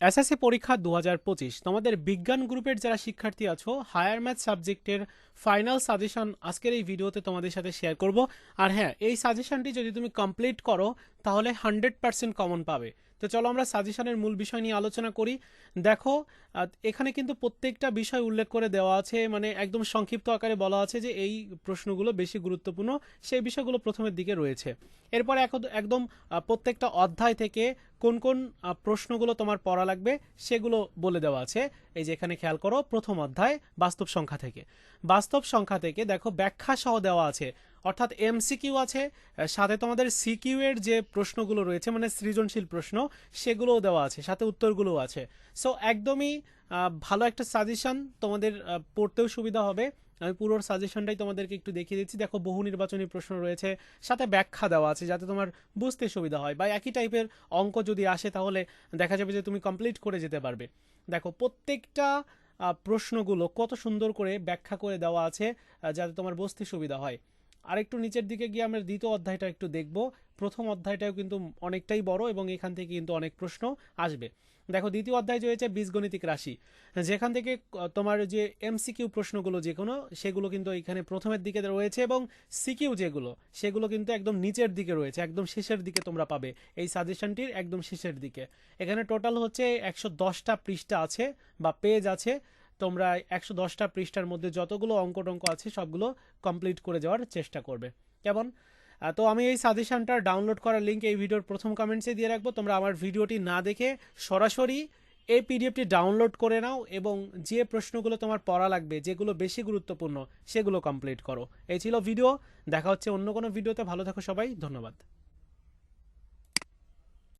SSC পরীক্ষা দু হাজার পঁচিশ। তোমাদের বিজ্ঞান গ্রুপের যারা শিক্ষার্থী আছো হায়ার ম্যাথ সাবজেক্টের ফাইনাল সাজেশন আজকের এই ভিডিওতে তোমাদের সাথে শেয়ার করব। আর হ্যাঁ এই সাজেশনটি যদি তুমি কমপ্লিট করো, তাহলে হান্ড্রেড পার্সেন্ট কমন পাবে। তো চলো আমরা সাজেশনের মূল বিষয় নিয়ে আলোচনা করি। দেখো এখানে কিন্তু প্রত্যেকটা বিষয় উল্লেখ করে দেওয়া আছে মানে একদম সংক্ষিপ্ত আকারে বলা আছে যে এই প্রশ্নগুলো বেশি গুরুত্বপূর্ণ, সেই বিষয়গুলো প্রথমের দিকে রয়েছে। এরপরে এক- একদম প্রত্যেকটা অধ্যায় থেকে কোন কোন প্রশ্নগুলো তোমার পড়া লাগবে সেগুলো বলে দেওয়া আছে। এই যে এখানে খেয়াল করো, প্রথম অধ্যায় বাস্তব সংখ্যা থেকে। বাস্তব সংখ্যা থেকে দেখো ব্যাখ্যা সহ দেওয়া আছে। অর্থাৎ এমসিকিউ আছে সাথে তোমাদের সিকিউ এর যে প্রশ্নগুলো রয়েছে মানে সৃজনশীল প্রশ্ন, সেগুলোও দেওয়া আছে, সাথে উত্তরগুলোও আছে। সো একদমই ভালো একটা সাজেশন তোমাদের পড়তেও সুবিধা হবে। আমি পুরো সাজেশনটাই তোমাদেরকে একটু দেখিয়ে দিচ্ছি। দেখো, বহু নির্বাচনী প্রশ্ন রয়েছে, সাথে ব্যাখ্যা দেওয়া আছে, যাতে তোমার বুঝতে সুবিধা হয়, বা একই টাইপের অঙ্ক যদি আসে, তাহলে দেখা যাবে যে তুমি কমপ্লিট করে যেতে পারবে। দেখো, প্রত্যেকটা প্রশ্নগুলো কত সুন্দর করে ব্যাখ্যা করে দেওয়া আছে যাতে তোমার বুঝতে সুবিধা হয়। আর একটু নিচের দিকে গিয়ে আমরা দ্বিতীয় অধ্যায়টা একটু দেখব। প্রথম অধ্যায়টাও কিন্তু অনেকটাই বড় এবং এখান থেকে কিন্তু অনেক প্রশ্ন আসবে। দেখো, দ্বিতীয় অধ্যায় রয়েছে বীজগণিতিক রাশি। যেখান থেকে তোমার যে এমসিকিউ প্রশ্নগুলো যে কোনো সেগুলো কিন্তু এখানে প্রথমের দিকে রয়েছে এবং সিকিউ যেগুলো, সেগুলো কিন্তু একদম নিচের দিকে রয়েছে, একদম শেষের দিকে তোমরা পাবে এই সাজেশনটির একদম শেষের দিকে। এখানে টোটাল হচ্ছে একশো দশটা পৃষ্ঠা আছে বা পেজ আছে। তোমরা একশো দশটা পৃষ্ঠার মধ্যে যতগুলো অঙ্ক টঙ্ক আছে সবগুলো কমপ্লিট করে যাওয়ার চেষ্টা করবে। কেমন? তো আমি এই সাজেশনটার ডাউনলোড করার লিঙ্ক এই ভিডিওর প্রথম কমেন্টসে দিয়ে রাখব। তোমরা আমার ভিডিওটি না দেখে সরাসরি এই পিডিএফটি ডাউনলোড করে নাও এবং যে প্রশ্নগুলো তোমার পড়া লাগবে, যেগুলো বেশি গুরুত্বপূর্ণ, সেগুলো কমপ্লিট করো। এই ছিল ভিডিও দেখা হচ্ছে অন্য কোনো ভিডিওতে ভালো থাকো সবাই। ধন্যবাদ।